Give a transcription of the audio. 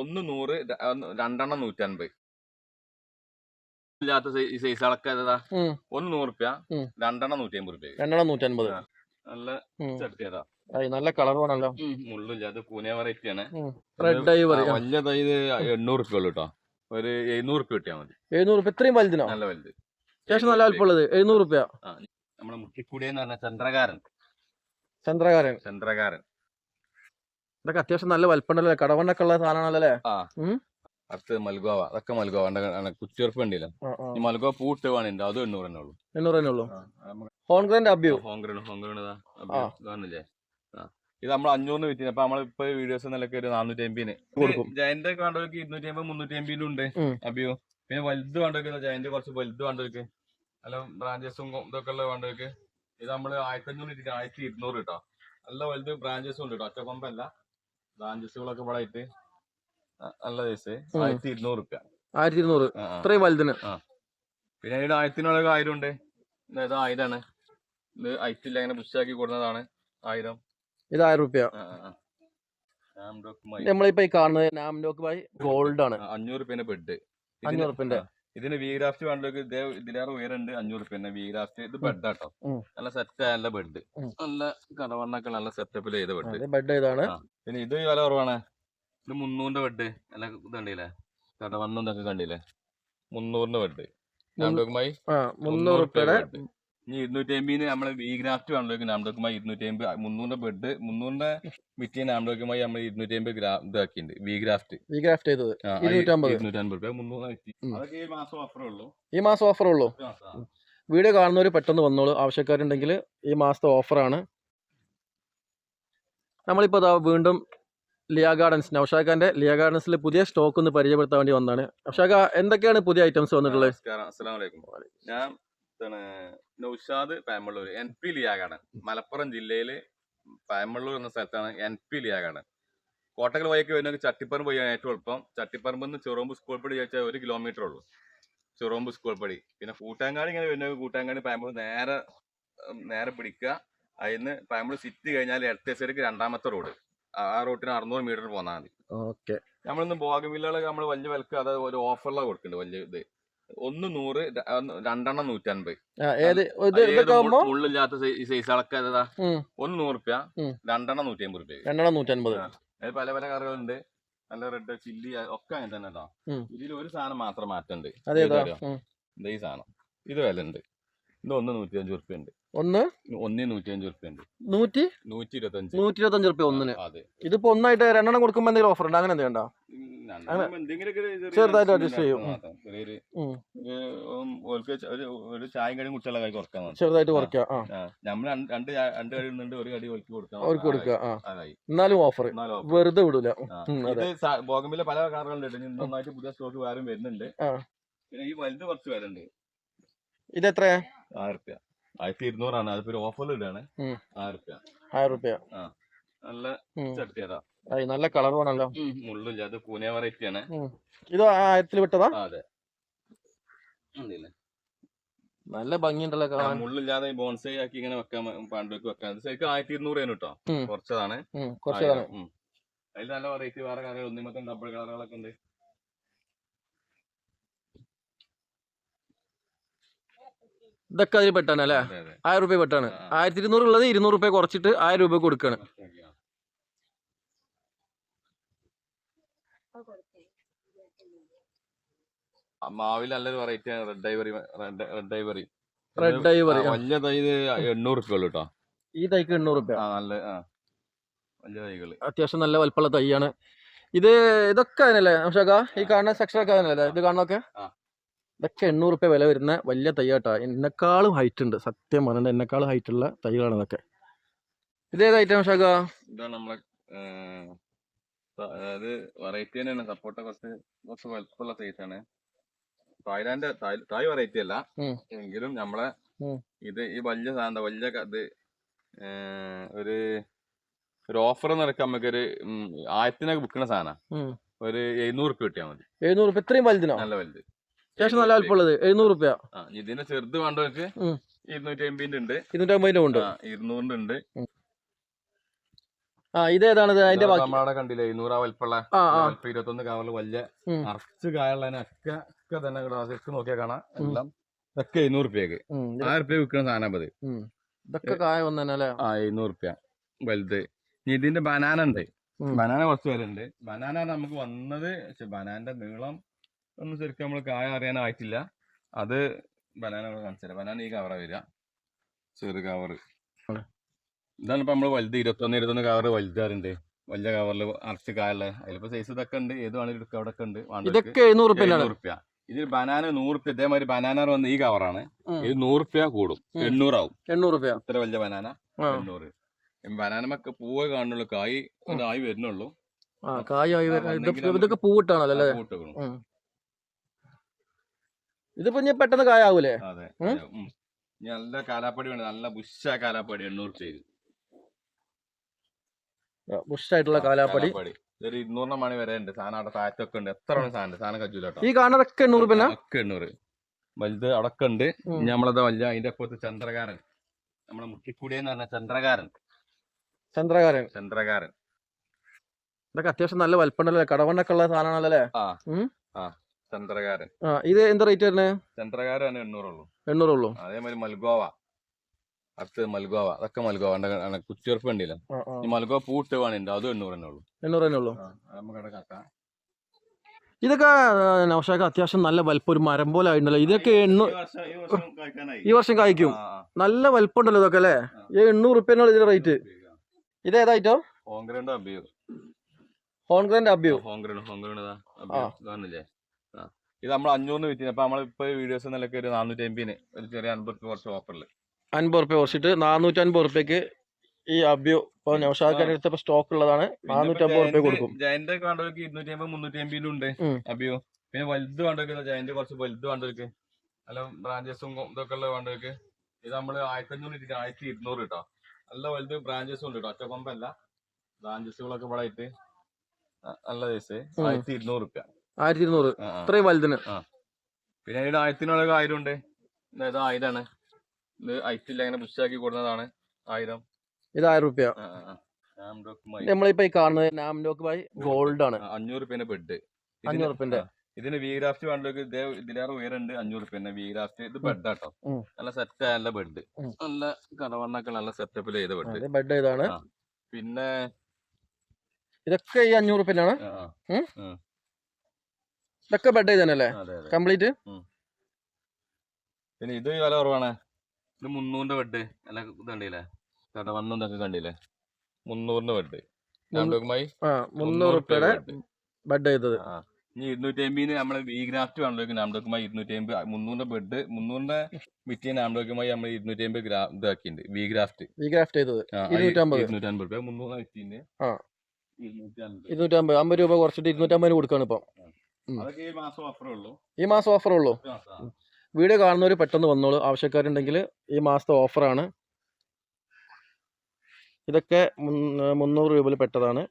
ഒന്ന് നൂറ് രണ്ടെണ്ണം നൂറ്റൻപത്. ഇല്ലാത്ത സൈസ് ഏതാ? ഉം. ഒന്ന് നൂറ് റുപ്യ. രണ്ടെണ്ണം നൂറ്റി അമ്പത് റുപ്യ രണ്ടെണ്ണം നൂറ്റൻപത്. നല്ല. ചട്ടിയതാ നല്ല കളർ വേണല്ലോ മുള്ളില്ലാതെ പൂനെ വെറൈറ്റി ആണ്. റെഡ് വലിയ തൈ ഇത് എണ്ണൂറ് റുപ്യ ഉള്ളു കേട്ടോ ഒരു എഴുന്നൂറ് റുപ്യ കിട്ടിയാൽ മതി. എഴുന്നൂറ് രൂപ ഇത്രയും വലുതിനോ? നല്ല വലുത്. അത്യാവശ്യം നല്ല അല്പുള്ളത് എഴുന്നൂറ് രൂപ നമ്മുടെ മുട്ടിക്കൂടി എന്ന് പറഞ്ഞ ചന്ദ്രകാരൻ. ചന്ദ്രകാരൻ. ചന്ദ്രകാരൻ. ഇതൊക്കെ അത്യാവശ്യം നല്ല വലിപ്പമുണ്ടല്ലേ കടവണ്ണൊക്കെ ഉള്ള സാധനമാണല്ലേ. അടുത്ത് മൽഗോവ. അതൊക്കെ മൽഗോവ. കുറ്റിയുറപ്പ്. ഈ മൽഗോവ പൂട്ട് വേണിണ്ട്. അത് എണ്ണൂറ് തന്നെ ഉള്ളൂ. എണ്ണൂറ് തന്നെ ഉള്ളൂ. ഹോൺഗ്രൈൻഡ് അബ്യൂ. കാണില്ലേ ആ. ഇത് നമ്മൾ അഞ്ഞൂറിന് വിറ്റിന്. അപ്പൊ നമ്മളിപ്പോ വീഡിയോസ് നിലയ്ക്ക് ഒരു നാനൂറ്റി എംപിന് കൊടുക്കും. ജയന്റ് വേണ്ടവർക്ക് ഇരുന്നൂറ്റി അമ്പത് മുന്നൂറ്റി എംബിയിലും ഉണ്ട്. അബിയോ. പിന്നെ വലുത് വേണ്ടവർക്ക് ജയന്റ് കുറച്ച് വലുത് വേണ്ടവർക്ക് നല്ല ബ്രാഞ്ചസും ഇതൊക്കെ ഉള്ള വേണ്ടവർക്ക് ഇത് നമ്മൾ ആയിരത്തി അഞ്ഞൂറ് ആയിരത്തി ഇരുന്നൂറ് കിട്ടോ. നല്ല വലുത് ബ്രാഞ്ചസും ഉണ്ട് കേട്ടോ. ഒറ്റക്കൊമ്പല്ല. ബ്രാഞ്ചസുകളൊക്കെ ഇവിടെ ആയിട്ട് നല്ല സൈസ്. ആയിരത്തി ഇരുന്നൂറ് റുപ്യ. ആയിരത്തി ഇരുന്നൂറ്. ഇത്രയും വലുതിന്. പിന്നെ ഇവിടെ ആയിരത്തിനൊക്കെ ആയിരം ഉണ്ട് ഇത് ആയിരമാണ് ഇത് ഐറ്റില്ല അങ്ങനെ പുഷാക്കി കൊടുക്കുന്നതാണ് ആയിരം. ഇത് ആയിരം റുപ്യ. നമ്മളിപ്പോ ഈ കാണുന്നത് ബൈ ഗോൾഡ് ആണ്. അഞ്ഞൂറ് റുപ്യന്റെ ബെഡ് അഞ്ഞൂറ് റുപ്യന്റെ ഇതിന് വി ഗ്രാഫ്റ്റ് വേണ്ടവർക്ക് ഇതേ ഇതിലേറെ ഉയരുണ്ട് അഞ്ഞൂറ് റുപ്യന്റെ വി ഗ്രാഫ്റ്റ് ഇത് ബെഡ് ആട്ടോ. നല്ല സെറ്റ് ആയ നല്ല ബെഡ് നല്ല കടവണ്ണൊക്കെ നല്ല സെറ്റപ്പിൽ ചെയ്ത ബെഡ് ബെഡ് ഇതാണ്. പിന്നെ ഇത് വില കുറവാണ്. ഇത് മുന്നൂറിന്റെ ബെഡ് നല്ല ഇത് കണ്ടില്ലേ കടവണ്ണൊക്കെ ഇതൊക്കെ കണ്ടില്ലേ? മുന്നൂറിന്റെ ബെഡ് മുന്നൂറ് റുപ്യയുടെ ഇനി ഇരുന്നൂറ്റി അമ്പതിന് നമ്മൾ വി ഗ്രാഫ്റ്റ് ആണല്ലോ നാംഡോക്കുമായി ഇരുന്നൂറ്റി അമ്പത് മുന്നൂറിന്റെ ബെഡ് മുന്നൂറിന്റെ വിറ്റിയ നാമഡോക്കുമായി നമ്മൾ ഇരുന്നൂറ്റി അമ്പത് ഇതാക്കിണ്ട് ഇതാക്കിയിട്ടുണ്ട് വി ഗ്രാഫ്റ്റ് വി ഗ്രാഫ്റ്റ് ചെയ്തത്. ആ, ഇരുന്നൂറ്റമ്പത്. ഇരുന്നൂറ്റമ്പത് രൂപ മുന്നൂറ് വിറ്റി അതൊക്കെ ഈ മാസം ഓഫറേ ഉള്ളൂ. ഈ മാസം ഓഫർ ഉള്ളൂ. വീഡിയോ കാണുന്നവർ പെട്ടെന്ന് വന്നോളൂ. ആവശ്യക്കാരുണ്ടെങ്കിൽ ഈ മാസത്തെ ഓഫറാണ് നമ്മളിപ്പോ അതാ വീണ്ടും ലിയ ഗാർഡൻസ് നൗഷാഖാന്റെ ലിയ ഗാർഡൻസിൽ പുതിയ സ്റ്റോക്ക് ഒന്ന് പരിചയപ്പെടുത്താൻ വേണ്ടി വന്നാണ് നൗഷാഖ എന്തൊക്കെയാണ് പുതിയ ഐറ്റംസ് വന്നിട്ടുള്ളത്? ഞാൻ നൗഷാദ് പാമ്പള്ളൂർ എൻ പി ലിയാഗാണ്. മലപ്പുറം ജില്ലയിൽ പാമ്പള്ളൂർ എന്ന സ്ഥലത്താണ് എൻ പി ലിയാഗാണ്. കോട്ടക്കൽ വഴിക്ക് വരുന്ന ചട്ടിപ്പറമ്പ് വഴിയാണ് ഏറ്റവും എളുപ്പം. ചട്ടിപ്പറമ്പ് നിന്ന് ചെറുമ്പ് സ്കൂൾ പടി ചോദിച്ചാൽ ഒരു കിലോമീറ്റർ ഉള്ളൂ. ചെറുമ്പ് സ്കൂൾ പടി. പിന്നെ കൂട്ടാങ്കാടി ഇങ്ങനെ വരുന്ന കൂട്ടാങ്കാടി പാമ്പള്ളൂർ നേരെ നേരെ പിടിക്കുക. അതിന്ന് പാമ്പള്ളൂർ സിറ്റി കഴിഞ്ഞാൽ ഇടത്തെ സൈഡിക്ക് രണ്ടാമത്തെ റോഡ് ആ റോട്ടിന് അറുന്നൂറ് മീറ്റർ പോന്നാൽ മതി. ഓക്കെ. നമ്മളിന്ന് ബോഗമില്ലകളൊക്കെ നമ്മൾ വലിയ വിലക്ക് അത് ഒരു ഓഫറിലാണ് കൊടുക്കുന്നുണ്ട് വലിയ ഇത്. ഒന്ന് നൂറ് ഒന്ന് രണ്ടെണ്ണം നൂറ്റൻപത്. ഇതൊക്കെ ആകുമ്പോ മുള്ളില്ലാത്ത സൈസുകളൊക്കെ. ഒന്ന് നൂറ് റുപ്യ. രണ്ടെണ്ണം നൂറ്റി അമ്പത് റുപ്യ രണ്ടെണ്ണം നൂറ്റൻപത്. പല പല കറികളുണ്ട് നല്ല റെഡ് ചില്ലി ഒക്കെ അങ്ങനെ തന്നെ കേട്ടോ ഇതിൽ ഒരു സാധനം മാത്രം മാറ്റുണ്ട്. ഇത് ഈ സാധനം. ഇത് വില ഉണ്ട്. ഇത് ഒന്ന് നൂറ്റി അഞ്ച് റുപ്യ ഉണ്ട്. ഒന്ന്? ഒന്നിന് നൂറ്റി അഞ്ച് റുപ്യ ഉണ്ട്. നൂറ്റി? നൂറ്റി ഇരുപത്തി അഞ്ച് നൂറ്റി ഇരുപത്തി അഞ്ച് റുപ്യ ഒന്നിന്. അതെ. ഇതിപ്പോ ഒന്നായിട്ട് രണ്ടെണ്ണം കൊടുക്കുമ്പോ എന്തെങ്കിലും ഓഫർ ഉണ്ട്? അങ്ങനെ എന്തെങ്കിലും ഉണ്ടോ ചെറുതായിട്ട് ചെയ്യും. ഒരു, ചായയും കടിയും കുട്ടികളെ കൈ കുറയ്ക്കാൻ ചെറുതായിട്ട് കുറയ്ക്കാം നമ്മൾ രണ്ട് രണ്ട് കടി ഇടുന്നുണ്ട് ഒരു കടി ഓൽക്ക് കൊടുക്കാം അവർക്ക് എന്നാലും ഓഫർ വെറുതെ വിടൂല. ബോഗമിലെ പല കാറുകളുണ്ട് നന്നായിട്ട് പുതിയ സ്റ്റോക്ക് വേറെ വരുന്നുണ്ട്. പിന്നെ ഈ വലുത് കുറച്ച് വരുന്നുണ്ട് ഇത് എത്രയാ? ആയിരം റുപ്യ ആയിരത്തി ഇരുന്നൂറാണ്. അതിപ്പോ ഓഫറിൽ ഇടാണ്. ആയിരം റുപ്യ ആയിരം റുപ്യ നല്ല. ചട്ടിയതാ. നല്ല കളർ വേണല്ലോ. മുള്ളില്ല അത് പൂനെ വെറൈറ്റി ആണ്. ഇത് ആയിരത്തിൽ വിട്ടതാ? അതെ? നല്ല ഭംഗിയുണ്ടല്ലോ കാണാൻ. മുള്ളില്ലാതെ ബോൺസൈ ആക്കി ഇങ്ങനെ വെക്കാൻ പാണ്ടേക്ക് വെക്കാൻ. ശരിക്കും ആയിരത്തി ഇരുന്നൂറ് കേട്ടോ കുറച്ചതാണ്. കുറച്ചതാണ്. അതിൽ നല്ല വെറൈറ്റി വേറെ കളർ ഒന്നിമത്തെ ഡബിൾ കളറുകളൊക്കെ ഉണ്ട്. ഇതൊക്കെ അതിൽ പെട്ടാണ് അല്ലേ? ആയിരം റുപ്യ പെട്ടാണ്. ആയിരത്തി ഇരുന്നൂറ് ഉള്ളത് ഇരുന്നൂറ് റുപ്യ കുറച്ചിട്ട് ആയിരം രൂപ കൊടുക്കാണ്. മാവിൽ നല്ലൊരു വെറൈറ്റി ആണ്. Red ivory red ivory red ivory വലിയ തൈ ഇത് എണ്ണൂറ് റുപ്യ ഉള്ളു കേട്ടോ ഈ തൈക്ക് എണ്ണൂറ് രൂപ നല്ല വലിയ തൈകൾ. അത്യാവശ്യം നല്ല വലിപ്പമുള്ള തൈയാണ്. ഇത് ഇതൊക്കെ അതിനല്ലേ അംശക ഈ കാണുന്ന സെക്ഷൻ ഒക്കെ അതിനല്ലേ? ഇത് കാണുന്നൊക്കെ. ഇതൊക്കെ എണ്ണൂറ് റുപ്യ വില വരുന്ന വലിയ തൈയാട്ടാ. എന്നെക്കാളും ഹൈറ്റ് ഉണ്ട്. സത്യം പറഞ്ഞാൽ എന്നെക്കാളും ഹൈറ്റ് ഉള്ള തൈകളാണ് ഇതൊക്കെ. ഇതേത് ഐറ്റം അംശക ഇതാണ് നമ്മളെ അതായത് വെറൈറ്റി തന്നെയാണ്. സപ്പോർട്ട കുറച്ച് കുറച്ച് വലുപ്പമുള്ള സൈസ് ആണ്. തായ്ലാന്റ് തായ്- വെറൈറ്റി അല്ല. എങ്കിലും നമ്മളെ ഇത് ഈ വലിയ സാധനം വലിയ ഇത് ഒരു ഒരു ഓഫർ നടക്കാൻ നമുക്ക് ഒരു ആയിരത്തിനൊക്കെ വിൽക്കുന്ന സാധനം. ഒരു എഴുന്നൂറ് റുപ്യ കിട്ടിയാൽ മതി. എഴുന്നൂറ് റുപ്യ ഇത്രയും വലുതിനോ? നല്ല വലുത്. അത്യാവശ്യം നല്ല വലുപ്പമുള്ളത് എഴുന്നൂറ് റുപ്യ. ഇതിന്റെ ചെറുത് വേണ്ടവർക്ക്. ഇരുന്നൂറ്റി അമ്പതിന്റെ ഉണ്ട്. ഇരുന്നൂറ്റമ്പതിന്റെ ഉണ്ട്. ആ, ഇരുന്നൂറിന്റെ ഉണ്ട്. ആ അതിന്റെ കണ്ടില്ലേ ഇരുന്നൂറാ ഇരുപത്തൊന്ന് കവറിൽ വലിയ. അറച്ച് കായുള്ളതിനൊക്കെ ഒക്കെ തന്നെ ഗ്ലാസ് നോക്കിയാൽ കാണാം. എല്ലാം ഇതൊക്കെ എഴുന്നൂറ് റുപ്യക്ക് ആയിരം റുപ്യ വിൽക്കുന്ന സാധനം അത്. ഇതൊക്കെ കായ വന്നു തന്നെ ആ എഴുന്നൂറ് റുപ്യ വലുത്. ഇനി ഇതിന്റെ ബനാന ഉണ്ട്. ബനാന കുറച്ച് ഉണ്ട് ബനാന നമുക്ക് വന്നത് പക്ഷെ ബനാന്റെ നീളം ഒന്നും ശരിക്കും നമ്മൾ കായ അറിയാനായിട്ടില്ല. അത് ബനാന കാണിച്ചു തരാം ബനാന ഈ കവറ വരിക. ചെറു കവറ്. ഇതാണ് ഇപ്പം നമ്മൾ വലുത് ഇരുപത്തൊന്ന് ഇരുപത്തൊന്ന് കവർ വലുതാറുണ്ട് വലിയ കവറിൽ അറച്ച് കായുള്ള അതിലിപ്പോൾ സൈസ് ഇതൊക്കെ ഉണ്ട്. ഏത് വേണമെങ്കിലും എടുക്കുക അവിടെ ഒക്കെ ഉണ്ട് ഇതൊക്കെ എഴുന്നൂറ് റുപ്യ ഇതിൽ ബനാന നൂറ് റുപ്യ. ഇതേമാതിരി ബനാന വന്ന് ഈ കവറാണ്. ഇത് നൂറ് റുപ്യ കൂടും. എണ്ണൂറാവും. എണ്ണൂറ് റുപ്യ. ഇത്ര വലിയ ബനാന എണ്ണൂറ്. ബനാനമൊക്കെ പൂവേ കാണുള്ളൂ കായ് ഇതായി വരുന്നുള്ളൂ. കായായി ഇതൊക്കെ പൂവിട്ടാണല്ലോ അല്ലേ. ഇതിപ്പോ ഇനി പെട്ടെന്ന് കായാവൂലേ? അതെ ഉം? ഉം. നല്ല കാലാപ്പടി വേണം. നല്ല ബുഷ കാലാപ്പടി. എണ്ണൂറ് റുപ്യ ബുഷായിട്ടുള്ള കാലാപ്പടി. ഒരു ഇരുന്നൂറിന് മണി വരെ ഉണ്ട്. സാധനം അവിടെ താഴത്തൊക്കെ ഉണ്ട്. എത്ര സാധനം? സാധനം കജൂല ഈ കാണാതൊക്കെ എണ്ണൂറ് പിന്നെ ഒക്കെ എണ്ണൂറ്. വലുത് അടക്കം ഉണ്ട്. നമ്മളത് വല്ല അതിന്റെ അപ്പുറത്ത് ചന്ദ്രകാരൻ. നമ്മളെ മുട്ടിക്കുടി എന്ന് പറഞ്ഞ ചന്ദ്രകാരൻ. ചന്ദ്രകാരൻ. ചന്ദ്രകാരൻ. ഇതൊക്കെ അത്യാവശ്യം നല്ല വലപ്പണ്ടല്ലേ കടവണ്ണൊക്കെ ഉള്ള സാധനമാണല്ലേ? ചന്ദ്രകാരൻ. ഇത് എന്താ റേറ്റ് വരുന്നത്? ചന്ദ്രകാരൻ എണ്ണൂറുള്ളൂ. എണ്ണൂറുള്ളൂ. അതേമാതിരി മൽഗോവ. അടുത്ത് മൽഗോവ അതൊക്കെ മൽഗോവ ആ ഈ മൽഗോവ പൂട്ട് വേണിണ്ട് അതും എണ്ണൂറ് തന്നെ ഉള്ളൂ? എണ്ണൂറ് തന്നെ ഉള്ളൂ നമുക്കവിടെ ഇതൊക്കെ നവശാഖ അത്യാവശ്യം നല്ല വലിപ്പം ഒരു മരം പോലെ ആയിട്ടുണ്ടല്ലോ. ഇതൊക്കെ എണ്ണൂ ഈ വർഷം- കായ്ക്കും. നല്ല വലിപ്പം ഉണ്ടല്ലോ ഇതൊക്കെ അല്ലേ? ഈ എണ്ണൂറ് റുപ്യനുള്ള ഇതിന്റെ റേറ്റ്. ഇത് ഏതായിട്ടോ ഹോങ്ഗ്രണ്ട് അബിയു. ഹോൺഗ്രൻഡ് അബ്യൂ. ഹോങ്ഗ്രണ്ട് ഹോങ്ഗ്രണ്ട് ഇതാ നമ്മൾ അഞ്ഞൂറിന് വിറ്റിന് അപ്പൊ നമ്മളിപ്പോ വീഡിയോസ് നിലയ്ക്ക് ഒരു നാനൂറ്റി എംപിന് ഒരു ചെറിയ അൻപത് കുറച്ച് ഓഫറിൽ അൻപത് റുപ്യ കുറച്ചിട്ട് നാനൂറ്റി അൻപത് റുപ്യക്ക് ഈ അബ്യോ ഇപ്പൊ ഞാൻ അടുത്ത് ഇപ്പൊ സ്റ്റോക്ക് ഉള്ളതാണ്. നാനൂറ്റി അമ്പത് റുപ്യ കൊടുക്കും. ജയന്റ് ഒക്കെ വേണ്ടവർക്ക് ഇരുന്നൂറ്റി അമ്പത് മുന്നൂറ്റി എംപിയിലും ഉണ്ട് ഉം. അബിയോ. പിന്നെ വലുത് വേണ്ടവർക്ക് ജയന്റ് കുറച്ച് വലുത് വേണ്ടവർക്ക് നല്ല ബ്രാഞ്ചസും ഇതൊക്കെ ഉള്ള വേണ്ടവർക്ക് ഇത് നമ്മൾ ആയിരത്തി അഞ്ഞൂറ് ആയിരത്തി ഇരുന്നൂറ് കേട്ടോ. നല്ല വലുത് ബ്രാഞ്ചസും ഉണ്ട് കേട്ടോ. ഒറ്റക്കൊമ്പല്ല. ബ്രാഞ്ചസുകളൊക്കെ ഇവിടെ ആയിട്ട് നല്ല സൈസ്. ആയിരത്തി ഇരുന്നൂറ് റുപ്യ ആയിരത്തി ഇരുന്നൂറ്. ഇത്രയും വലുതിന്. പിന്നെ ആയിരത്തിനുള്ള ആയിരം ഉണ്ട്. ഇത് ആയിരമാണ് ഇത് ഐറ്റില്ല അങ്ങനെ പുഷാക്കി കൊടുക്കുന്നതാണ് ആയിരം. ഇത് ആയിരം റുപ്യ. നമ്മളിപ്പോ ഈ കാണുന്നത് നാംലോക്ക് ബൈ ഗോൾഡ് ആണ്. അഞ്ഞൂറ് റുപ്യന്റെ ബെഡ് അഞ്ഞൂറ് റുപ്യന്റെ. ഇതിന് വീഗ്രാഫ്റ്റ് വേണ്ടവർക്ക് ഇതേ ഇതിലേറെ ഉയരുണ്ട് അഞ്ഞൂറ് റുപ്യന്റെ വീഗ്രാഫ്റ്റ് ഇത് ബെഡ് ആട്ടോ. നല്ല സെറ്റ് ആയ ബെഡ്. നല്ല കടവണ്ണൊക്കെ നല്ല സെറ്റപ്പിൽ ചെയ്ത ബെഡ് ബെഡ് ഇതാണ്. പിന്നെ ഇതൊക്കെ ഈ അഞ്ഞൂറ് റുപ്യനാണ്. ഇതൊക്കെ ബെഡ് ചെയ്തല്ലേ കംപ്ലീറ്റ് പിന്നെ ഇത് വില കുറവാണ്. ഇത് മുന്നൂറിന്റെ ബെഡ് അല്ല കണ്ടില്ലേ? കടവണ്ണം ഇതൊക്കെ കണ്ടില്ലേ? മുന്നൂറിന്റെ ബെഡ് മുന്നൂറ് റുപ്യയുടെ ബെഡ് ചെയ്തത്. ഇനി ഇരുന്നൂറ്റി അമ്പതിന് നമ്മൾ വി ഗ്രാഫ്റ്റ് ആണല്ലോ നാംഡോക്കുമായി ഇരുന്നൂറ്റി അമ്പത് മുന്നൂറിന്റെ ബെഡ് മുന്നൂറിന്റെ വിറ്റിയ നാംഡോക്കുമായി നമ്മൾ ഇരുന്നൂറ്റി അമ്പത് ഗ്രാ ഇതാക്കിയിട്ടുണ്ട് വി ഗ്രാഫ്റ്റ് വി ഗ്രാഫ്റ്റ് ചെയ്തത്. ഇരുന്നൂറ്റമ്പത്. രൂപ. മുന്നൂറ് വിറ്റിന്റെ ഇരുന്നൂറ്റമ്പത്. അമ്പത് രൂപ കുറച്ചിട്ട് ഇരുന്നൂറ്റമ്പതിന് കൊടുക്കാണ് ഇപ്പം. ഈ മാസം ഓഫറേ ഉള്ളൂ. വീഡിയോ കാണുന്നവർ പെട്ടെന്ന് വന്നോളൂ. ആവശ്യക്കാരുണ്ടെങ്കിൽ ഈ മാസത്തെ ഓഫറാണ്. ഇതൊക്കെ മുന്നൂറ് രൂപയിൽ പെട്ടതാണ്.